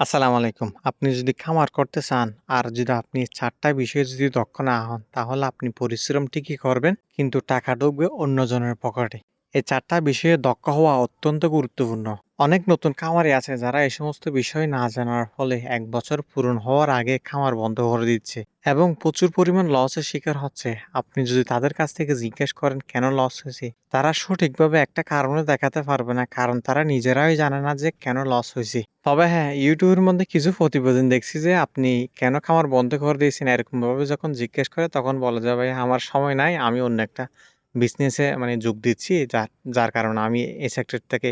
আসসালামু আলাইকুম। আপনি যদি খামার করতে চান আর যদি আপনি চারটা বিষয়ে যদি দক্ষ না হন, তাহলে আপনি পরিশ্রম ঠিকই করবেন, কিন্তু টাকা ডুববে অন্যজনের পকেটে। এই চারটা বিষয়ে দক্ষ হওয়া অত্যন্ত গুরুত্বপূর্ণ। অনেক নতুন খামারি আছে যারা এই সমস্ত বিষয় না জানার ফলে এক বছর পূরণ হওয়ার আগে খামার বন্ধ করে দিচ্ছে এবং প্রচুর পরিমাণ লসের শিকার হচ্ছে। আপনি যদি তাদের কাছ থেকে জিজ্ঞেস করেন কেন লস হয়েছে, তারা সঠিকভাবে একটা কারণে দেখাতে পারবে না কারণ তারা নিজেরাই জানে না যে কেন লস হয়েছে। তবে হ্যাঁ, ইউটিউবের মধ্যে কিছু প্রতিবেদন দেখছি যে আপনি কেন খামার বন্ধ করে দিয়েছেন এরকমভাবে যখন জিজ্ঞেস করে তখন বলা যে ভাই আমার সময় নাই আমি অন্য একটা বিজনেসে মানে যোগ দিচ্ছি যার যার কারণে আমি এই সেক্টর থেকে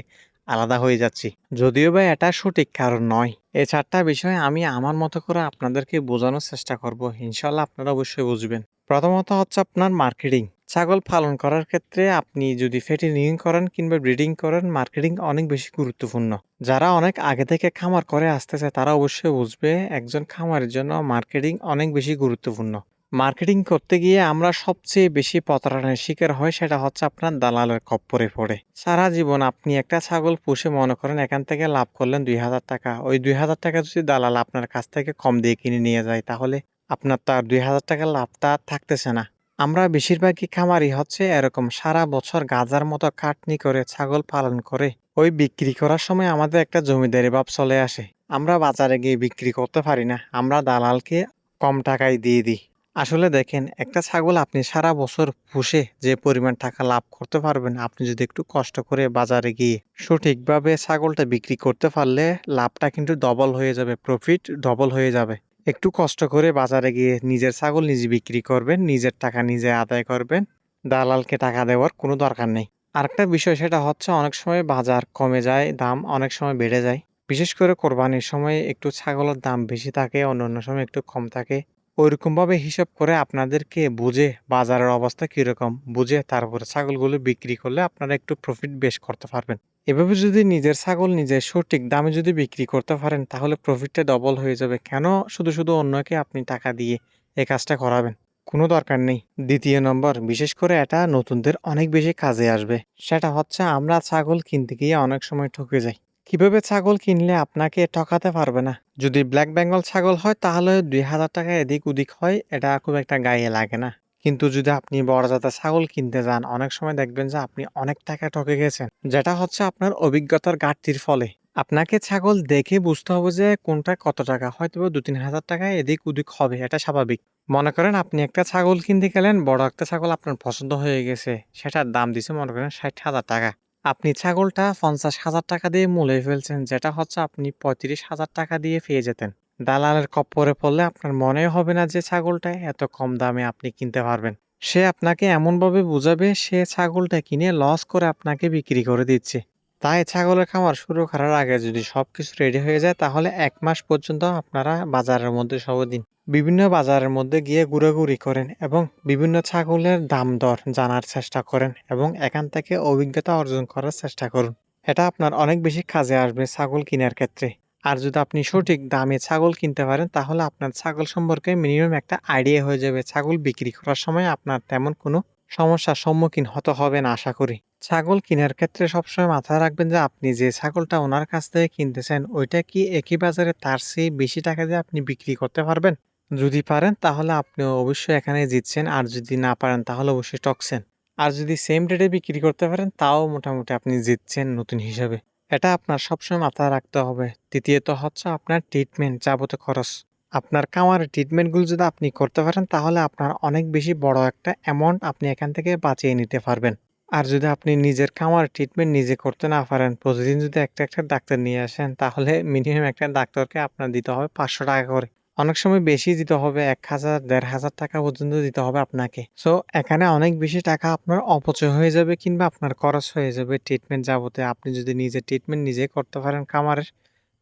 আলাদা হয়ে যাচ্ছি। যদিও বা এটা সঠিক কারণ নয়। এই ৪ টা বিষয় আমি আমার মতো করে আপনাদেরকে বোঝানোর চেষ্টা করব। ইনশাআল্লাহ আপনারা অবশ্যই বুঝবেন। প্রথমত হচ্ছে আপনার মার্কেটিং। ছাগল পালন করার ক্ষেত্রে আপনি যদি ফ্যাটেনিং করেন কিংবা ব্রিডিং করেন, মার্কেটিং অনেক বেশি গুরুত্বপূর্ণ। যারা অনেক আগে থেকে খামার করে আসতেছে, তারা অবশ্যই বুঝবে, একজন খামারের জন্য মার্কেটিং অনেক বেশি গুরুত্বপূর্ণ। মার্কেটিং করতে গিয়ে আমরা সবচেয়ে বেশি প্রতারণার শিকার হয় সেটা হচ্ছে আপনার দালালের কপ্পরে পড়ে। সারা জীবন আপনি একটা ছাগল পুষে মনে করেন এখান থেকে লাভ করলেন ৳২,০০০ ওই ৳২,০০০ যদি দালাল আপনার কাছ থেকে কম দিয়ে কিনে নিয়ে যায় তাহলে আপনার তো আর ৳২,০০০ লাভটা আর থাকতেছে না। আমরা বেশিরভাগই খামারি হচ্ছে এরকম সারা বছর গাজার মতো কাটনি করে ছাগল পালন করে ওই বিক্রি করার সময় আমাদের একটা জমিদারি ভাব চলে আসে। আমরা বাজারে গিয়ে বিক্রি করতে পারি না। আমরা দালালকে কম টাকায় দিয়ে দিই। আসলে দেখেন একটা ছাগল আপনি সারা বছর পুষে যে পরিমাণ টাকা লাভ করতে পারবেন আপনি যদি একটু কষ্ট করে বাজারে গিয়ে সঠিকভাবে ছাগলটা বিক্রি করতে পারলে লাভটা কিন্তু ডবল হয়ে যাবে প্রফিট ডবল হয়ে যাবে। একটু কষ্ট করে বাজারে গিয়ে নিজের ছাগল নিজে বিক্রি করবেন, নিজের টাকা নিজে আদায় করবেন। দালালকে টাকা দেওয়ার কোনো দরকার নেই। আরেকটা বিষয় সেটা হচ্ছে অনেক সময় বাজার কমে যায়, দাম অনেক সময় বেড়ে যায়। বিশেষ করে কোরবানির সময় একটু ছাগলের দাম বেশি থাকে, অন্য সময় একটু কম থাকে। ওইরকমভাবে হিসাব করে আপনাদেরকে বুঝে বাজারের অবস্থা কীরকম বুঝে তারপরে ছাগলগুলো বিক্রি করলে আপনারা একটু প্রফিট বেশ করতে পারবেন। এভাবে যদি নিজের ছাগল নিজে সঠিক দামে যদি বিক্রি করতে পারেন তাহলে প্রফিটটা ডবল হয়ে যাবে। কেন শুধু, শুধু অন্যকে আপনি টাকা দিয়ে এই কাজটা করাবেন? কোনো দরকার নেই। দ্বিতীয় নম্বর বিশেষ করে এটা নতুনদের অনেক বেশি কাজে আসবে। সেটা হচ্ছে আমরা ছাগল কিনতে গিয়ে অনেক সময় ঠকে যাই। কীভাবে ছাগল কিনলে আপনাকে ঠকাতে পারবে না? যদি ব্ল্যাক বেঙ্গল ছাগল হয় তাহলে ৳২,০০০ এদিক ওদিক হয় এটা খুব একটা গায়ে লাগে না। কিন্তু যদি আপনি বড় জাতের ছাগল কিনতে যান অনেক সময় দেখবেন যে আপনি অনেক টাকা ঠকে গেছেন। যেটা হচ্ছে আপনার অভিজ্ঞতার ঘাটতির ফলে। আপনাকে ছাগল দেখে বুঝতে হবে যে কোনটা কত টাকা হয়তোবা ৳২-৩,০০০ এদিক ওদিক হবে এটা স্বাভাবিক। মনে করেন আপনি একটা ছাগল কিনতে গেলেন বড় একটা ছাগল আপনার পছন্দ হয়ে গেছে সেটার দাম দিছে মনে করেন ৳৬০,০০০ আপনি ছাগলটা ৳৫০,০০০ দিয়ে মূলে ফেলছেন যেটা হচ্ছে আপনি ৳৩৫,০০০ দিয়ে পেয়ে যেতেন। দালালের কপ্পরে পড়লে আপনার মনে হবে না যে ছাগলটা এত কম দামে আপনি কিনতে পারবেন। সে আপনাকে এমনভাবে বুঝাবে সে ছাগলটা কিনে লস করে আপনাকে বিক্রি করে দিচ্ছে। তাই ছাগলের খামার শুরু করার আগে যদি সবকিছু রেডি হয়ে যায়, তাহলে এক মাস পর্যন্ত আপনারা বাজারের মধ্যে সব দিন বিভিন্ন বাজারের মধ্যে গিয়ে ঘুরাঘুরি করেন এবং বিভিন্ন ছাগলের দাম দর জানার চেষ্টা করেন এবং এখান থেকে অভিজ্ঞতা অর্জন করার চেষ্টা করুন। এটা আপনার অনেক বেশি কাজে আসবে ছাগল কেনার ক্ষেত্রে। আর যদি আপনি সঠিক দামে ছাগল কিনতে পারেন, তাহলে আপনার ছাগল সম্পর্কে মিনিমাম একটা আইডিয়া হয়ে যাবে। ছাগল বিক্রি করার সময় আপনার তেমন কোনো সমস্যার সম্মুখীন হতে হবে না, আশা করি। ছাগল কেনার ক্ষেত্রে সবসময় মাথায় রাখবেন যে আপনি যে ছাগলটা ওনার কাছ থেকে কিনতেছেন, ওইটা কি একই বাজারে তার চেয়ে বেশি টাকা দিয়ে আপনি বিক্রি করতে পারবেন? যদি পারেন, তাহলে আপনি অবশ্যই এখানে জিতছেন আর যদি না পারেন, তাহলে অবশ্যই টকছেন। আর যদি সেম রেটে বিক্রি করতে পারেন, তাও মোটামুটি আপনি জিতছেন নতুন হিসাবে। এটা আপনার সবসময় মাথায় রাখতে হবে। তৃতীয়ত হচ্ছে আপনার ট্রিটমেন্ট যাবতীয় খরচ। আপনার খামারের ট্রিটমেন্টগুলো যদি আপনি করতে পারেন, তাহলে আপনার অনেক বেশি বড় একটা অ্যামাউন্ট আপনি এখান থেকে বাঁচিয়ে নিতে পারবেন। আর যদি আপনি নিজের খামারের ট্রিটমেন্ট নিজে করতে না পারেন প্রতিদিন যদি একটা, একটা ডাক্তার নিয়ে আসেন তাহলে মিনিমাম একটা ডাক্তারকে আপনার দিতে হবে ৳৫০০ করে। অনেক সময় বেশি দিতে হবে ৳১,০০০, ৳১,৫০০ পর্যন্ত দিতে হবে আপনাকে। সো এখানে অনেক বেশি টাকা আপনার অপচয় হয়ে যাবে কিংবা আপনার খরচ হয়ে যাবে ট্রিটমেন্ট যাবতীয়। আপনি যদি নিজে ট্রিটমেন্ট নিজে করতে পারেন খামারের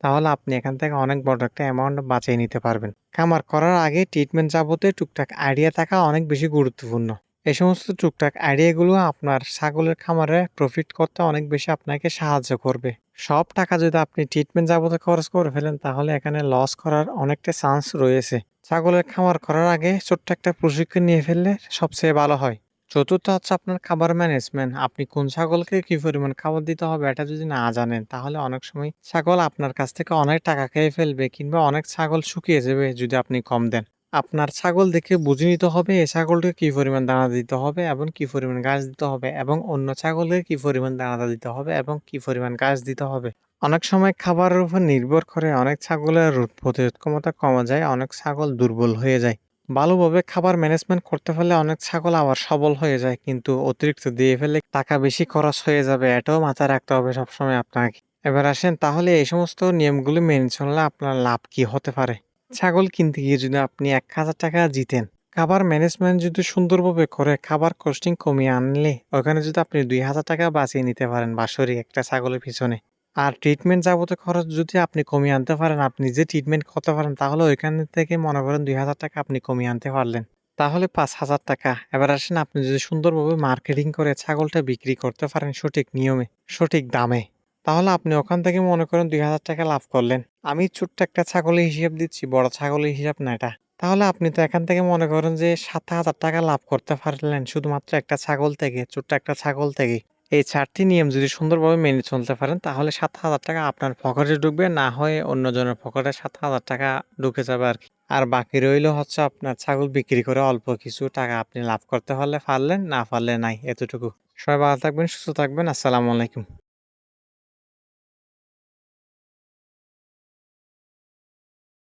তাহলে আপনি এখান থেকে অনেক বড় একটা অ্যামাউন্ট বাঁচিয়ে নিতে পারবেন। খামার করার আগে ট্রিটমেন্ট যাবতীয় টুকটাক আইডিয়া থাকা অনেক বেশি গুরুত্বপূর্ণ। এই সমস্ত টুকটাক আইডিয়াগুলো আপনার ছাগলের খামারে প্রফিট করতে অনেক বেশি আপনাকে সাহায্য করবে। সব টাকা যদি আপনি ট্রিটমেন্ট যাবতীয় খরচ করে ফেলেন, তাহলে এখানে লস করার অনেকটা চান্স রয়েছে। ছাগলের খামার করার আগে ছোট্ট একটা প্রশিক্ষণ নিয়ে ফেললে সবচেয়ে ভালো হয়। চতুর্থ হচ্ছে আপনার খাবার ম্যানেজমেন্ট। আপনি কোন ছাগলকে কি পরিমাণ খাবার দিতে হবে এটা যদি না জানেন, তাহলে অনেক সময় ছাগল আপনার কাছ থেকে অনেক টাকা খেয়ে ফেলবে কিংবা অনেক ছাগল শুকিয়ে যাবে যদি আপনি কম দেন। আপনার ছাগল দেখে বুঝে নিতে হবে এই ছাগলটাকে কি পরিমাণ দানা দিতে হবে এবং কি পরিমাণ ঘাস দিতে হবে এবং অন্য ছাগলকে কি পরিমাণ দানা দিতে হবে এবং কি পরিমাণ ঘাস দিতে হবে। অনেক সময় খাবারের উপর নির্ভর করে অনেক ছাগলের রোগ প্রতিরোধ ক্ষমতা কমে যায়, অনেক ছাগল দুর্বল হয়ে যায়। ভালোভাবে খাবার ম্যানেজমেন্ট করতে পারলে অনেক ছাগল আবার সবল হয়ে যায় কিন্তু অতিরিক্ত দিয়ে ফেলে টাকা বেশি খরচ হয়ে যাবে এটাও মাথায় রাখতে হবে সবসময় আপনাকে। এবার আসেন তাহলে এই সমস্ত নিয়মগুলি মেনে চললে আপনার লাভ কি হতে পারে? ছাগল কিনতে গিয়ে যদি আপনি এক হাজার টাকা জিতেন, খাবার ম্যানেজমেন্ট যদি সুন্দরভাবে করে, খাবার কস্টিং কমিয়ে আনলে, ওখানে যদি আপনি দুই হাজার টাকা বাঁচিয়ে নিতে পারেন বাৎসরিক একটা ছাগলের পিছনে। আর ট্রিটমেন্ট যাবতীয় খরচ যদি আপনি কমিয়ে আনতে পারেন, আপনি যে ট্রিটমেন্ট করতে পারেন, তাহলে ওইখান থেকে মনে করেন দুই হাজার টাকা আপনি কমিয়ে আনতে পারলেন। তাহলে পাঁচ হাজার টাকা। এবার আসেন, আপনি যদি সুন্দরভাবে মার্কেটিং করে ছাগলটা বিক্রি করতে পারেন সঠিক নিয়মে, সঠিক দামে। তাহলে আপনি ওখান থেকে মনে করেন দুই হাজার টাকা লাভ করলেন। আমি ছোট্ট একটা ছাগলের হিসাব দিচ্ছি, বড় ছাগলের হিসাব না এটা। তাহলে আপনি তো এখান থেকে মনে করেন যে সাত হাজার টাকা লাভ করতে পারলেন, শুধুমাত্র একটা ছাগল থেকে, ছোট্ট একটা ছাগল থেকে। এই চারটি নিয়ম যদি সুন্দরভাবে মেনে চলতে পারেন, তাহলে সাত হাজার টাকা আপনার পকেটে ঢুকবে, না হয়ে অন্যজনের পকেটে সাত হাজার টাকা ঢুকে যাবে আর কি। আর বাকি রইল হচ্ছে আপনার ছাগল বিক্রি করে অল্প কিছু টাকা আপনি লাভ করতে পারলে পারলেন, না পারলে নাই, এতটুকু। সবাই ভালো থাকবেন, সুস্থ থাকবেন, আসসালামু আলাইকুম।